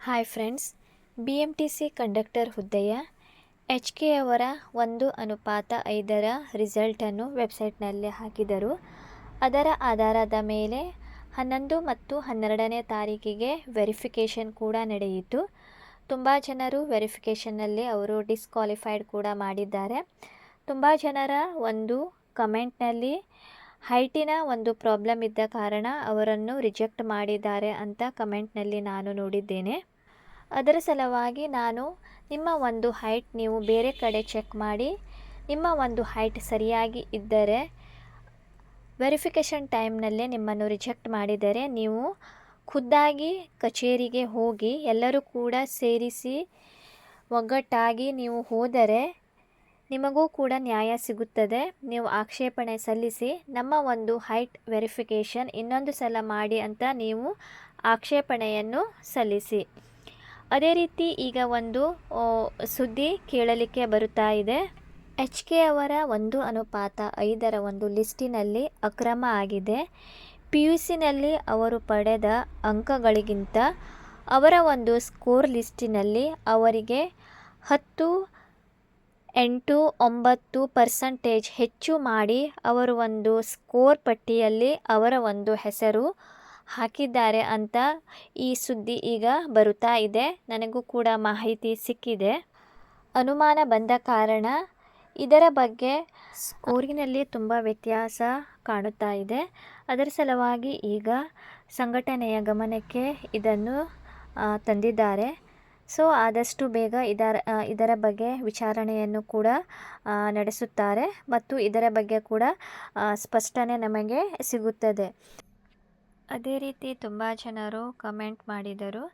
Hi friends B M T C conductor ಹುದ್ದೆಯ H K ಅವರ ಒಂದು ಅನುಪಾತ ಐದರ ರಿಸಲ್ಟನ್ನು ವೆಬ್ಸೈಟ್ನಲ್ಲಿ ಹಾಕಿದರು. ಅದರ ಆಧಾರದ ಮೇಲೆ ಹನ್ನೊಂದು ಮತ್ತು ಹನ್ನೆರಡನೇ ತಾರೀಕಿಗೆ ವೆರಿಫಿಕೇಷನ್ ಕೂಡ ನಡೆಯಿತು. ತುಂಬ ಜನರು ವೆರಿಫಿಕೇಷನ್ನಲ್ಲಿ ಅವರು ಡಿಸ್ಕ್ವಾಲಿಫೈಡ್ ಕೂಡ ಮಾಡಿದ್ದಾರೆ. ತುಂಬ ಜನರ ಒಂದು ಕಮೆಂಟ್ನಲ್ಲಿ ಹೈಟಿನ ಒಂದು ಪ್ರಾಬ್ಲಮ್ ಇದ್ದ ಕಾರಣ ಅವರನ್ನು ರಿಜೆಕ್ಟ್ ಮಾಡಿದ್ದಾರೆ ಅಂತ ಕಮೆಂಟ್ನಲ್ಲಿ ನಾನು ನೋಡಿದ್ದೇನೆ. ಅದರ ಸಲುವಾಗಿ ನಾನು ನಿಮ್ಮ ಒಂದು ಹೈಟ್ ನೀವು ಬೇರೆ ಕಡೆ ಚೆಕ್ ಮಾಡಿ, ನಿಮ್ಮ ಒಂದು ಹೈಟ್ ಸರಿಯಾಗಿ ಇದ್ದರೆ ವೆರಿಫಿಕೇಷನ್ ಟೈಮ್ನಲ್ಲೇ ನಿಮ್ಮನ್ನು ರಿಜೆಕ್ಟ್ ಮಾಡಿದರೆ ನೀವು ಖುದ್ದಾಗಿ ಕಚೇರಿಗೆ ಹೋಗಿ ಎಲ್ಲರೂ ಕೂಡ ಸೇರಿಸಿ ಒಗ್ಗಟ್ಟಾಗಿ ನೀವು ಹೋದರೆ ನಿಮಗೂ ಕೂಡ ನ್ಯಾಯ ಸಿಗುತ್ತದೆ. ನೀವು ಆಕ್ಷೇಪಣೆ ಸಲ್ಲಿಸಿ, ನಮ್ಮ ಒಂದು ಹೈಟ್ ವೆರಿಫಿಕೇಷನ್ ಇನ್ನೊಂದು ಸಲ ಮಾಡಿ ಅಂತ ನೀವು ಆಕ್ಷೇಪಣೆಯನ್ನು ಸಲ್ಲಿಸಿ. ಅದೇ ರೀತಿ ಈಗ ಒಂದು ಸುದ್ದಿ ಕೇಳಲಿಕ್ಕೆ ಬರುತ್ತಾ ಇದೆ. ಎಚ್ ಕೆ ಅವರ ಒಂದು ಅನುಪಾತ ಐದರ ಒಂದು ಲಿಸ್ಟಿನಲ್ಲಿ ಅಕ್ರಮ ಆಗಿದೆ. ಪಿ ಯು ಸಿನಲ್ಲಿ ಅವರು ಪಡೆದ ಅಂಕಗಳಿಗಿಂತ ಅವರ ಒಂದು ಸ್ಕೋರ್ ಲಿಸ್ಟಿನಲ್ಲಿ ಅವರಿಗೆ ಹತ್ತು ಎಂಟು ಒಂಬತ್ತು ಪರ್ಸಂಟೇಜ್ ಹೆಚ್ಚು ಮಾಡಿ ಅವರು ಒಂದು ಸ್ಕೋರ್ ಪಟ್ಟಿಯಲ್ಲಿ ಅವರ ಒಂದು ಹೆಸರು ಹಾಕಿದ್ದಾರೆ ಅಂತ ಈ ಸುದ್ದಿ ಈಗ ಬರುತ್ತಾ ಇದೆ. ನನಗೂ ಕೂಡ ಮಾಹಿತಿ ಸಿಕ್ಕಿದೆ. ಅನುಮಾನ ಬಂದ ಕಾರಣ ಇದರ ಬಗ್ಗೆ ಸ್ಕೋರಿನಲ್ಲಿ ತುಂಬ ವ್ಯತ್ಯಾಸ ಕಾಣುತ್ತಾ ಇದೆ. ಅದರ ಸಲುವಾಗಿ ಈಗ ಸಂಘಟನೆಯ ಗಮನಕ್ಕೆ ಇದನ್ನು ತಂದಿದ್ದಾರೆ. ಸೊ, ಆದಷ್ಟು ಬೇಗ ಇದರ ಇದರ ಬಗ್ಗೆ ವಿಚಾರಣೆಯನ್ನು ಕೂಡ ನಡೆಸುತ್ತಾರೆ ಮತ್ತು ಇದರ ಬಗ್ಗೆ ಕೂಡ ಸ್ಪಷ್ಟನೆ ನಮಗೆ ಸಿಗುತ್ತದೆ. ಅದೇ ರೀತಿ ತುಂಬ ಜನರು ಕಮೆಂಟ್ ಮಾಡಿದರು.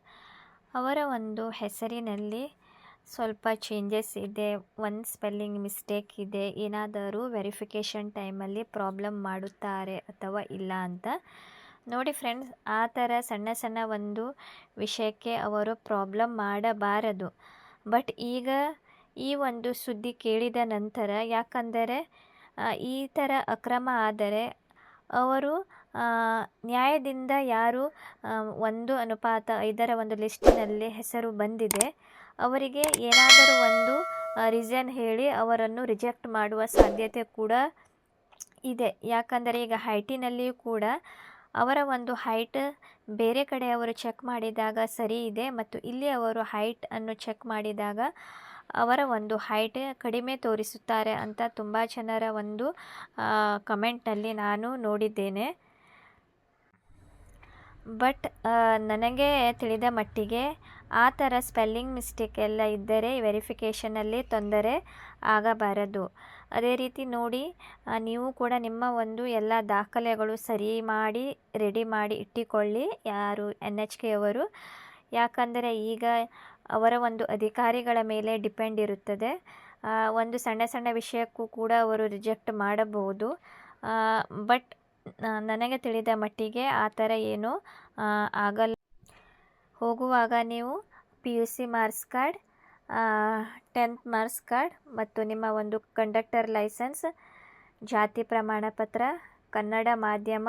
ಅವರ ಒಂದು ಹೆಸರಿನಲ್ಲಿ ಸ್ವಲ್ಪ ಚೇಂಜಸ್ ಇದೆ ಒಂದು ಸ್ಪೆಲ್ಲಿಂಗ್ ಮಿಸ್ಟೇಕ್ ಇದೆ, ಏನಾದರೂ ವೆರಿಫಿಕೇಷನ್ ಟೈಮಲ್ಲಿ ಪ್ರಾಬ್ಲಮ್ ಮಾಡುತ್ತಾರೆ ಅಥವಾ ಇಲ್ಲ ಅಂತ. ನೋಡಿ ಫ್ರೆಂಡ್ಸ್, ಆ ಥರ ಸಣ್ಣ ಸಣ್ಣ ಒಂದು ವಿಷಯಕ್ಕೆ ಅವರು ಪ್ರಾಬ್ಲಮ್ ಮಾಡಬಾರದು. ಬಟ್ ಈಗ ಈ ಒಂದು ಸುದ್ದಿ ಕೇಳಿದ ನಂತರ ಯಾಕಂದರೆ ಈ ಥರ ಅಕ್ರಮ ಆದರೆ ಅವರು ನ್ಯಾಯದಿಂದ ಯಾರು ಒಂದು ಅನುಪಾತ ಐದರ ಒಂದು ಲಿಸ್ಟಿನಲ್ಲಿ ಹೆಸರು ಬಂದಿದೆ. ಅವರಿಗೆ ಏನಾದರೂ ಒಂದು ರೀಸನ್ ಹೇಳಿ ಅವರನ್ನು ರಿಜೆಕ್ಟ್ ಮಾಡುವ ಸಾಧ್ಯತೆ ಕೂಡ ಇದೆ. ಯಾಕಂದರೆ ಈಗ ಹೈಟಿನಲ್ಲಿಯೂ ಕೂಡ ಅವರ ಒಂದು ಹೈಟ್ ಬೇರೆ ಕಡೆ ಅವರು ಚೆಕ್ ಮಾಡಿದಾಗ ಸರಿ ಇದೆ ಮತ್ತು ಇಲ್ಲಿ ಅವರು ಹೈಟ್ ಅನ್ನು ಚೆಕ್ ಮಾಡಿದಾಗ ಅವರ ಒಂದು ಹೈಟ್ ಕಡಿಮೆ ತೋರಿಸುತ್ತಾರೆ ಅಂತ ತುಂಬ ಜನರ ಒಂದು ಕಮೆಂಟ್ನಲ್ಲಿ ನಾನು ನೋಡಿದ್ದೇನೆ. ಬಟ್ ನನಗೆ ತಿಳಿದ ಮಟ್ಟಿಗೆ ಆ ಥರ ಸ್ಪೆಲ್ಲಿಂಗ್ ಮಿಸ್ಟೇಕ್ ಎಲ್ಲ ಇದ್ದರೆ ವೆರಿಫಿಕೇಷನಲ್ಲಿ ತೊಂದರೆ ಆಗಬಾರದು. ಅದೇ ರೀತಿ ನೋಡಿ ನೀವು ಕೂಡ ನಿಮ್ಮ ಒಂದು ಎಲ್ಲ ದಾಖಲೆಗಳು ಸರಿ ಮಾಡಿ ರೆಡಿ ಮಾಡಿ ಇಟ್ಟುಕೊಳ್ಳಿ, ಯಾರು ಎನ್ ಎಚ್ ಕೆ ಅವರು. ಯಾಕಂದರೆ ಈಗ ಅವರ ಒಂದು ಅಧಿಕಾರಿಗಳ ಮೇಲೆ ಡಿಪೆಂಡ್ ಇರುತ್ತದೆ. ಒಂದು ಸಣ್ಣ ಸಣ್ಣ ವಿಷಯಕ್ಕೂ ಕೂಡ ಅವರು ರಿಜೆಕ್ಟ್ ಮಾಡಬಹುದು. ಬಟ್ ನನಗೆ ತಿಳಿದ ಮಟ್ಟಿಗೆ ಆ ಥರ ಏನು ಆಗಲ್ಲ. ಹೋಗುವಾಗ ನೀವು P U C marks card tenth marks card ಮತ್ತು ನಿಮ್ಮ ಒಂದು ಕಂಡಕ್ಟರ್ ಲೈಸೆನ್ಸ್, ಜಾತಿ ಪ್ರಮಾಣ ಪತ್ರ, ಕನ್ನಡ ಮಾಧ್ಯಮ,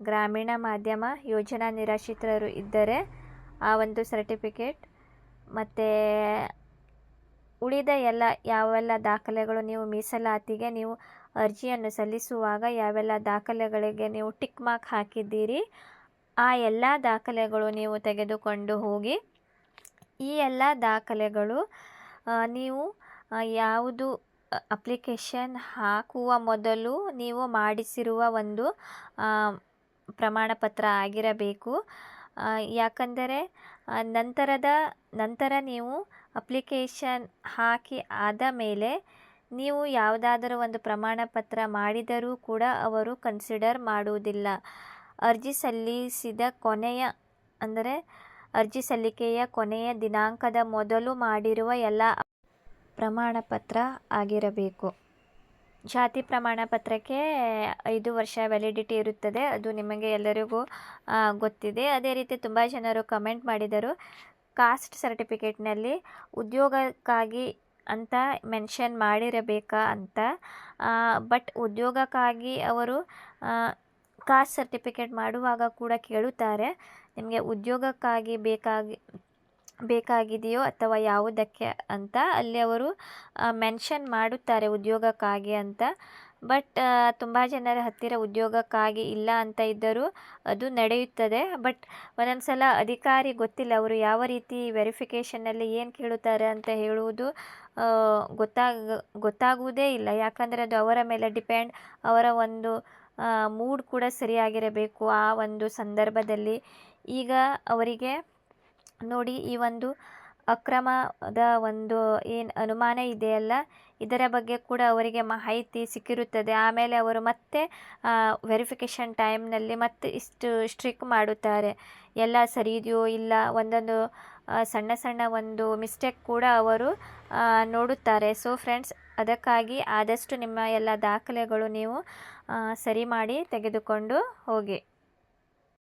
ಗ್ರಾಮೀಣ ಮಾಧ್ಯಮ, ಯೋಜನಾ ನಿರಾಶ್ರಿತರು ಇದ್ದರೆ ಆ ಒಂದು ಸರ್ಟಿಫಿಕೇಟ್ ಮತ್ತು ಉಳಿದ ಎಲ್ಲ ಯಾವೆಲ್ಲ ದಾಖಲೆಗಳು ನೀವು ಮೀಸಲಾತಿಗೆ ನೀವು ಅರ್ಜಿಯನ್ನು ಸಲ್ಲಿಸುವಾಗ ಯಾವೆಲ್ಲ ದಾಖಲೆಗಳಿಗೆ ನೀವು ಟಿಕ್ ಮಾರ್ಕ್ ಹಾಕಿದ್ದೀರಿ, ಆ ಎಲ್ಲ ದಾಖಲೆಗಳು ನೀವು ತೆಗೆದುಕೊಂಡು ಹೋಗಿ, ಈ ಎಲ್ಲ ದಾಖಲೆಗಳು ನೀವು ಯಾವುದು ಅಪ್ಲಿಕೇಶನ್ ಹಾಕುವ ಮೊದಲು ನೀವು ಮಾಡಿಸಿರುವ ಒಂದು ಪ್ರಮಾಣಪತ್ರ ಪ್ರಮಾಣ ಪತ್ರ ಆಗಿರಬೇಕು ಯಾಕಂದರೆ ನಂತರದ, ನಂತರ ನೀವು ಅಪ್ಲಿಕೇಶನ್ ಹಾಕಿ ಆದ ಮೇಲೆ ನೀವು ಯಾವುದಾದರೂ ಒಂದು ಪ್ರಮಾಣಪತ್ರ ಮಾಡಿದರೂ ಕೂಡ ಅವರು ಕನ್ಸಿಡರ್ ಮಾಡುವುದಿಲ್ಲ. ಅರ್ಜಿ ಸಲ್ಲಿಸಿದ ಕೊನೆಯ, ಅಂದರೆ ಅರ್ಜಿ ಸಲ್ಲಿಕೆಯ ಕೊನೆಯ ದಿನಾಂಕದ ಮೊದಲು ಮಾಡಿರುವ ಎಲ್ಲ ಪ್ರಮಾಣಪತ್ರ ಆಗಿರಬೇಕು. ಜಾತಿ ಪ್ರಮಾಣಪತ್ರಕ್ಕೆ ಐದು ವರ್ಷ ವ್ಯಾಲಿಡಿಟಿ ಇರುತ್ತದೆ. ಅದು ನಿಮಗೆ ಎಲ್ಲರಿಗೂ ಗೊತ್ತಿದೆ. ಅದೇ ರೀತಿ ತುಂಬ ಜನರು ಕಮೆಂಟ್ ಮಾಡಿದರು. ಕಾಸ್ಟ್ ಸರ್ಟಿಫಿಕೇಟ್ನಲ್ಲಿ ಉದ್ಯೋಗಕ್ಕಾಗಿ ಅಂತ ಮೆನ್ಷನ್ ಮಾಡಿರಬೇಕಾ ಅಂತ. ಬಟ್ ಉದ್ಯೋಗಕ್ಕಾಗಿ ಅವರು ಕಾಸ್ಟ್ ಸರ್ಟಿಫಿಕೇಟ್ ಮಾಡುವಾಗ ಕೂಡ ಕೇಳುತ್ತಾರೆ. ನಿಮಗೆ ಉದ್ಯೋಗಕ್ಕಾಗಿ ಬೇಕಾಗಿ, ಬೇಕಾಗಿದೆಯೋ ಅಥವಾ ಯಾವುದಕ್ಕೆ ಅಂತ ಅಲ್ಲಿ ಅವರು ಮೆನ್ಷನ್ ಮಾಡುತ್ತಾರೆ ಉದ್ಯೋಗಕ್ಕಾಗಿ ಅಂತ. ಬಟ್ ತುಂಬ ಜನರ ಹತ್ತಿರ ಉದ್ಯೋಗಕ್ಕಾಗಿ ಇಲ್ಲ ಅಂತ ಇದ್ದರೂ ಅದು ನಡೆಯುತ್ತದೆ. ಬಟ್ ಒಂದೊಂದು ಸಲ ಅಧಿಕಾರಿ ಗೊತ್ತಿಲ್ಲ, ಅವರು ಯಾವ ರೀತಿ ವೆರಿಫಿಕೇಷನಲ್ಲಿ ಏನು ಕೇಳುತ್ತಾರೆ ಅಂತ ಹೇಳುವುದು ಗೊತ್ತಾಗ, ಗೊತ್ತಾಗುವುದೇ ಇಲ್ಲ. ಯಾಕಂದರೆ ಅದು ಅವರ ಮೇಲೆ ಡಿಪೆಂಡ್, ಅವರ ಒಂದು ಮೂಡ್ ಕೂಡ ಸರಿಯಾಗಿರಬೇಕು ಆ ಒಂದು ಸಂದರ್ಭದಲ್ಲಿ. ಈಗ ಅವರಿಗೆ ನೋಡಿ, ಈ ಒಂದು ಅಕ್ರಮದ ಒಂದು ಏನು ಅನುಮಾನ ಇದೆಯಲ್ಲ ಇದರ ಬಗ್ಗೆ ಕೂಡ ಅವರಿಗೆ ಮಾಹಿತಿ ಸಿಕ್ಕಿರುತ್ತದೆ. ಆಮೇಲೆ ಅವರು ಮತ್ತೆ ವೆರಿಫಿಕೇಷನ್ ಟೈಮ್ನಲ್ಲಿ ಮತ್ತೆ ಇಷ್ಟು ಸ್ಟ್ರಿಕ್ ಮಾಡುತ್ತಾರೆ. ಎಲ್ಲ ಸರಿ ಇದೆಯೋ ಇಲ್ಲ, ಒಂದೊಂದು ಸಣ್ಣ ಸಣ್ಣ ಒಂದು ಮಿಸ್ಟೇಕ್ ಕೂಡ ಅವರು ನೋಡುತ್ತಾರೆ. ಸೊ ಫ್ರೆಂಡ್ಸ್ ಅದಕ್ಕಾಗಿ ಆದಷ್ಟು ನಿಮ್ಮ ಎಲ್ಲ ದಾಖಲೆಗಳು ನೀವು ಸರಿ ಮಾಡಿ ತೆಗೆದುಕೊಂಡು ಹೋಗಿ.